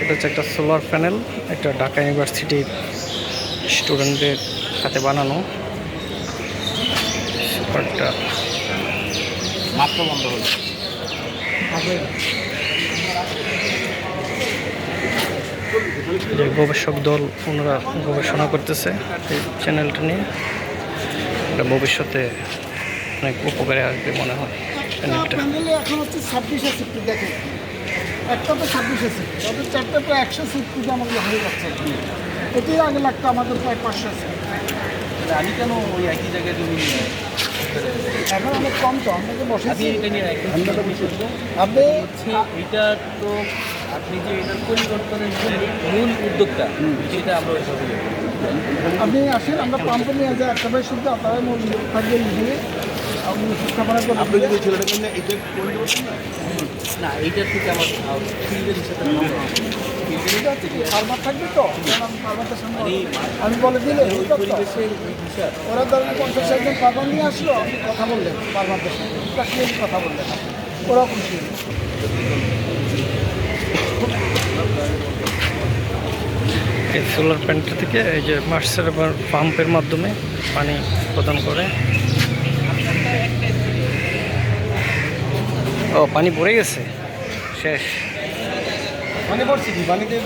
এটা হচ্ছে একটা সোলার প্যানেল একটা ঢাকা ইউনিভার্সিটির স্টুডেন্টদের হাতে বানানো। মাত্র যে গবেষক দল ওনারা গবেষণা করতেছে এই চ্যানেলটা নিয়ে। এটা ভবিষ্যতে অনেক উপকারে আসবে মনে হয়। চ্যানেলটা এখন দেখেন একটা তো ছাব্বিশে সিফটি ওদের চারটে প্রায় একশো সিফটিতে আমাদের হয়ে যাচ্ছে এটাই আগে লাগতো আমাদের প্রায় পাঁচশো সিফটি আমি কেন ওই একই জায়গায় জমি এখন অনেক কম তো আপনাকে আপনি বসেছি। আপনি হচ্ছে এটা তো আপনি যে এটার পরিবর্তনের মূল উদ্যোক্তা সেটা আমরা। আপনি আসেন আমরা পাম্পে নিয়ে যাই একটা ভাই শুদ্ধ আপনারাই মূল থাকবে দিয়ে আপনি স্থাপনা করে আপনি যদি ছেলেটা কিনে এটা পরিবর্তন না এইটার থেকে আমার ফিল্ডের হিসেবে থাকবে তো? আমি বলে দিলে ওরা ধরেন পঞ্চাশ পারবার নিয়ে আসলো আপনি কথা বললেন পারবারদের কথা বললেন ওরা খুশি এই সোলার প্যান্ট থেকে এই যে মার্সার পাম্পের মাধ্যমে পানি প্রদান করে। ও পানি পড়ে গেছে? শেষ। মানে পড়ছি কি? পানিতে